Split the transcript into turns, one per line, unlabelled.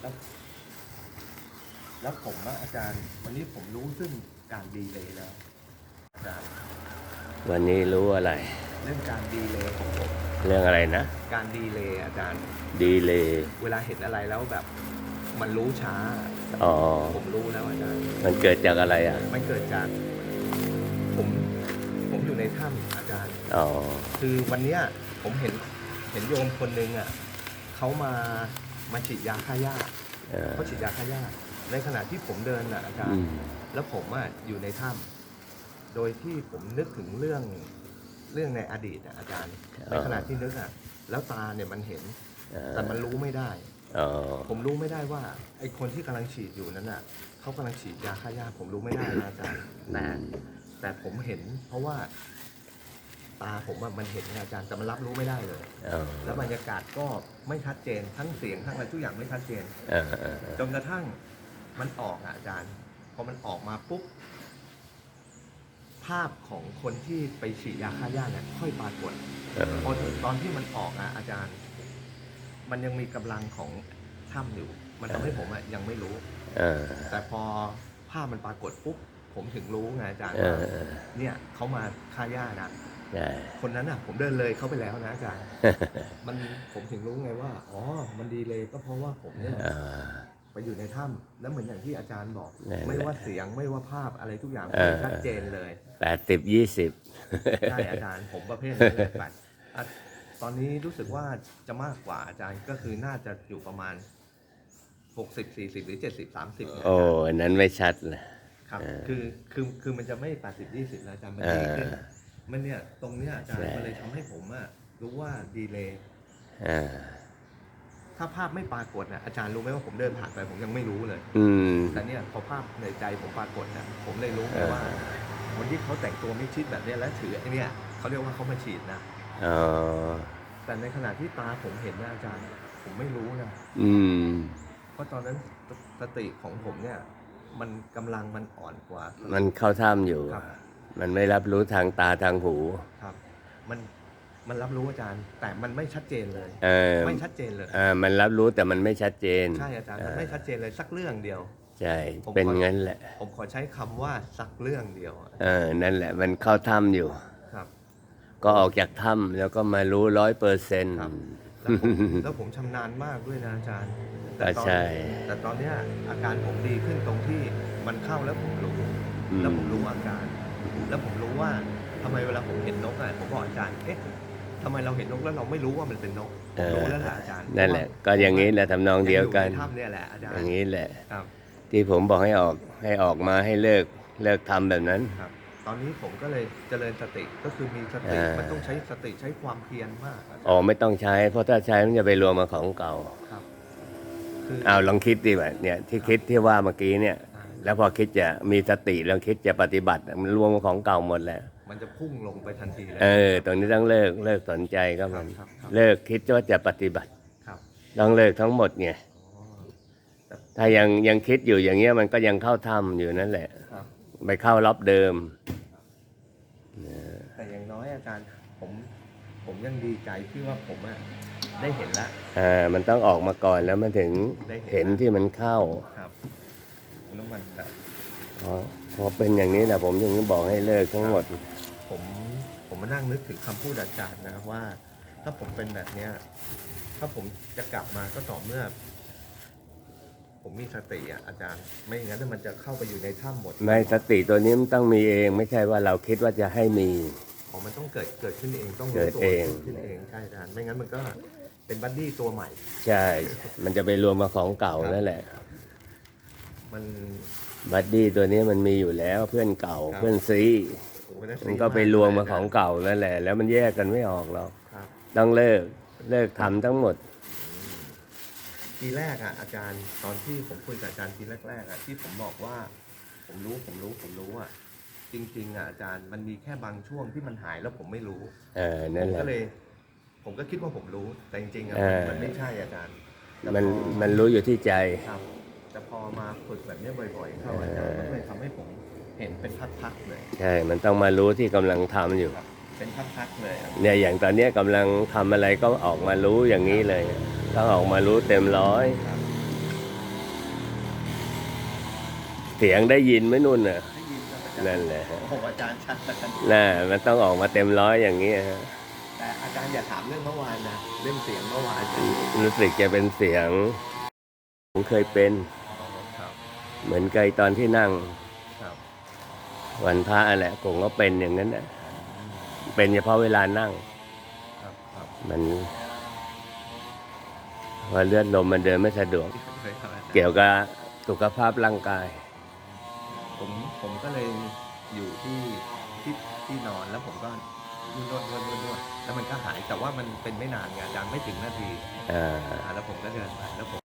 แล้วแล้วผมอะอาจารย์ วันนี้ผมรู้ซึ่งการดีเลย์แล้ว อาจารย์
วันนี้รู้อะไร
เรื่องการดีเลย์ของผม
เรื่องอะไรนะ
การดีเลย์อาจารย์
ดีเลย
เวลาเห็นอะไรแล้วแบบ มันรู้ช้า
อ๋อ
ผมรู้แล้วอาจารย์
มันเกิดจากอะไรอะ
มันเกิดจาก ผมผมอยู่ในถ้ำอาจารย์
อ๋อ
คือวันเนี้ยผมเห็นเห็นโยมคนหนึ่งอะเขามา มาฉีดยาฆ่าหญ้า
เออ
เขาฉีดยาฆ่าหญ้าในขณะที่ผมเดินอะอาจาร
อื
ย์
ม
แล้วผมอะอยู่ในถ้ำโดยที่ผมนึกถึงเรื่องเรื่องในอดีตอะอาจารย์ ในขณะที่นึกอะแล้วตาเนี่ยมันเห็น
เออ
แต่มันรู้ไม่ได้
อ๋อ
ผมรู้ไม่ได้ว่าไอ้คนที่กำลังฉีดอยู่นั้นอะเขากำลังฉีดยาฆ่าหญ้าผมรู้ไม่ได้นะอาจารย์แต่แต่ผมเห็น เพราะว่า ตาผมอะมันเห็นนะอาจารย์แต่มันรับรู้ไม่ได้เลย
อ๋อ
แล้วบรรยากาศก็ไม่ชัดเจนทั้งเสียงทั้งอะไรทุกอย่างไม่ชัดเจน
เออเออเออ
จนกระทั่งมันออกอะอาจารย์ พอมันออกมาปุ๊บ ภาพของคนที่ไปฉีดยาฆ่าหญ้าเนี่ยค่อยปรากฏ
เออ
พอตอนที่มันออกอะอาจารย์ มันยังมีกำลังของถ้ำอยู่ มันทำให้ผมอะยังไม่รู้
เออ
แต่พอภาพมันปรากฏปุ๊บผมถึงรู้ไงอาจารย์
เอ
ว่า
อเออ
เนี่ยเขามาฆ่าหญ้านะ
ใช่
คนนั้นอะ ผมเดินเลยเขาไปแล้วนะอาจารย์มันผมถึงรู้ไงว่าอ๋อมันดีเลยก็เพราะว่าผมเนี่ย
เออ
ไปอยู่ในถ้ำแล้วเหมือนอย่างที่อาจารย์บอก
นั่นแหละ
ไม่ว่าเสียงไม่ว่าภาพอะไรทุกอย่าง
เออ
ชัดเจนเลย
แปดสิบยี่สิบ
ใช่อาจารย์ผมประเภทนี้เลยแบบอะตอนนี้รู้สึกว่าจะมากกว่าอาจารย์ก็คือน่าจะอยู่ประมาณ60 40หรือ70 30เนี่ย
โอ้อันนั้นไม่ชัดเลย
ครับ
เออ
คือคือคือมันจะไม่80 20แล้วอาจารย์มัน
เอ
ดี
อ
ขึ้น มันเนี่ยตรงเนี้ยอาจารย์
ใช่
มันเลยทำให้ผมอะรู้ว่าดีเลย
เออ
ถ้าภาพไม่ปรากฏนะอาจารย์รู้ไหมว่าผมเดินผ่านไปผมยังไม่รู้เลย
อืม
แต่เนี่ยพอภาพในใจผมปรากฏนะผมเลยรู้ไง
เออ
ว่าคนที่เขาแต่งตัวไม่ชิดแบบเนี้ยและถือไอ้เนี่ยเขาเรียกว่าเขามาฉีดนะ
อ๋อ
แต่ในขณะที่ตาผมเห็นนะอาจารย์ ผมไม่รู้นะ
อืม
เพราะตอนนั้นสสติของผมเนี่ย มันกำลังมันอ่อนกว่า
มันเข้าถ้ำอยู่
ครับ
มันไม่รับรู้ทางตาทางหู
ครับ มันมันรับรู้อาจารย์ แต่มันไม่ชัดเจนเลย
เออ
ไม่ชัดเจนเลย
เออมันรับรู้แต่มันไม่ชัดเจน
ใช่อาจารย์มันไม่ชัดเจนเลยสักเรื่องเดียว
ใช่
ผม
เป็น
ขอ
งั้นแหละ
ผมขอใช้คำว่าสักเรื่องเดียวอะ
เออ นั่นแหละ มันเข้าถ้ำอยู่
ครับ
ก็ออกจากถ้ำแล้วก็มารู้ร้อยเปอร์เซ็นต์
ครับ แล้วผม แล้วผมชำนาญมากด้วยนะอาจารย์แต่ตอน
ใช่
แต่ตอนเนี้ยอาการผมดีขึ้นตรงที่มันเข้าแล้วผมรู้ แล้วผมรู้อาการ แล้วผมรู้ว่าทำไมเวลาผมเห็นนกอะผมบอกอาจารย์เอ๊ะทำไมเราเห็นนกแล้วเราไม่รู้ว่ามันเป็นนกผมรู้แล้วแหละอาจารย์
นั่นแหละ ก็อย่างนี้แหละทำนองเดียวกัน
งอในถ้ำเนี่ยแหละอาจาร
อ
ย์
ย่างนี้แหละ
ครับ
ที่ผมบอกให้ออกให้ออกมาให้เลิกเลิกทำแบบนั้น
ครับตอนนี้ผมก็เลยเจริญสติก็คือมีสติ
อ่ามั
มันต้องใช้สติใช้ความเพียรมากอาจารย์
อ๋อไม่ต้องใช้ เพราะถ้าใช้มันจะไปรวมมาของเก่า
ครับคือ
เอาลองคิดดิว่าเนี่ยที่คิดที่ว่าเมื่อกี้เนี่ย
อ่า
แล้วพอคิดจะมีสติแล้วคิดจะปฏิบัติมันรวมมาของเก่าหมดแหละ
มันจะพุ่งลงไปทันทีเลย
เออตรงนี้ต้องเลิกเลิกสนใจก็มัน
ครับครับ
เลิกคิดว่าจะปฏิบัติ
ครับ
ต้องเลิกทั้งหมดไง
อ๋อ
ถ้ายังยังคิดอยู่อย่างเงี้ยมันก็ยังเข้าถ้ำอยู่นั่นแหละ
ครับ
ไปเข้ารอบเดิม
แต่อย่างน้อยอาจารย์ผมผมยังดีใจที่ว่าผมอะได้เห็นแล้ว
อ่ามันต้องออกมาก่อนแล้วมันถึง
ได้เห็
เห็
น
นที่มันเข้า
ครับ น้ำมันแบบ
พอพอเป็นอย่างนี้แหละผมถึงบอกให้เลิกทั้งหมด
ผมผมมานั่งนึกถึงคำพูดอาจารย์นะว่า ถ้าผมเป็นแบบเนี้ย ถ้าผมจะกลับมาก็ต่อเมื่อ ผมมีสติอะอาจารย์ ไม่อย่างนั้นมันจะเข้าไปอยู่ในถ้ำหมด
ไม่สติตัวนี้มันต้องมีเอง ไม่ใช่ว่าเราคิดว่าจะให้มี
อ๋อมันต้องเกิดเกิดขึ้นเองต้องรู้
เกิด
ตัว
เอง
ขึ้นเองใช่อาจารย์ไม่งั้นมันก็เป็นบัดดี้ตัวใหม่
ใช่ มันจะไปรวมมาของเก่านั่นแหละ
มัน
บัดดี้ตัวนี้มันมีอยู่แล้วเพื่อนเก่า
ครับ
เพื่อนซี
โอ้โหา
มันก็ไปรวมมาของเก่านั่นแหละ แล้วมันแยกกันไม่ออกหรอก
ครับ
ต้องเลิกเลิกทำทั้งหมด
ทีแรกอะอาจารย์ตอนที่ผมคุยกับอาจารย์ทีแรกๆอะที่ผมบอกว่า ผมรู้ผมรู้ผมรู้อะจริงๆอะอาจารย์มันมีแค่บางช่วงที่มันหายแล้วผมไม่รู้
เออ
ผ
นั่น
ม
แหละ
ก็เลย ผมก็คิดว่าผมรู้แต่จริงๆอะ
เออ
มันไม่ใช่อาจารย์แต่
มัน
พอ
มันรู้อยู่ที่ใจ
ครับ แต่พอมาฝึกแบบเนี้ยบ่อยๆเข้าอาจารย์
เออ
มันก็เลยทำให้ผมเห็นเป็นพักๆเลย
ใช่ มันต้องมารู้ที่กำลังทำอยู่
ครับเป็นพักๆเลยอะ
เนี่ยอย่างตอนเนี้ยกำลังทำอะไรก็ออกมารู้อย่างนี้เลย ต้องออกมารู้เต็มร้อย
ครับ
เสียงได้ยินไหมนุ่นน่ะ
ได้ยินครับอาจารย์
นั่นแหละฮะ
ผมอาจารย์ชัดอาจารย์
น่ามันต้องออกมาเต็มร้อยอย่างนี้ฮะ
แต่อาจารย์อย่าถามเรื่องเมื่อวานนะเรื่องเสียงเมื่อวาน
รู้สึกจะเป็นเสียงผมเคยเป็น
ครับ
เหมือนไกบตอนที่นั่ง
ครับ
วันพระแหละผมก็เป็นอย่างนั้นนะเป็นเฉพาะเวลานั่ง
ครับครับ
มันว่าเลือดลมมันเดินไม่สะดวก
เคยครับอาจารย์
เกี่ยวกับสุขภาพร่างกาย
ผมผมก็เลยอยู่ที่ที่ที่นอนแล้วผมก็นวดนวดนวดนวดแล้วมันก็หายแต่ว่ามันเป็นไม่นานไงอาจารย์ไม่ถึงนาที
อ่า
อ่าแล้วผมก็เดินไปแล้วผม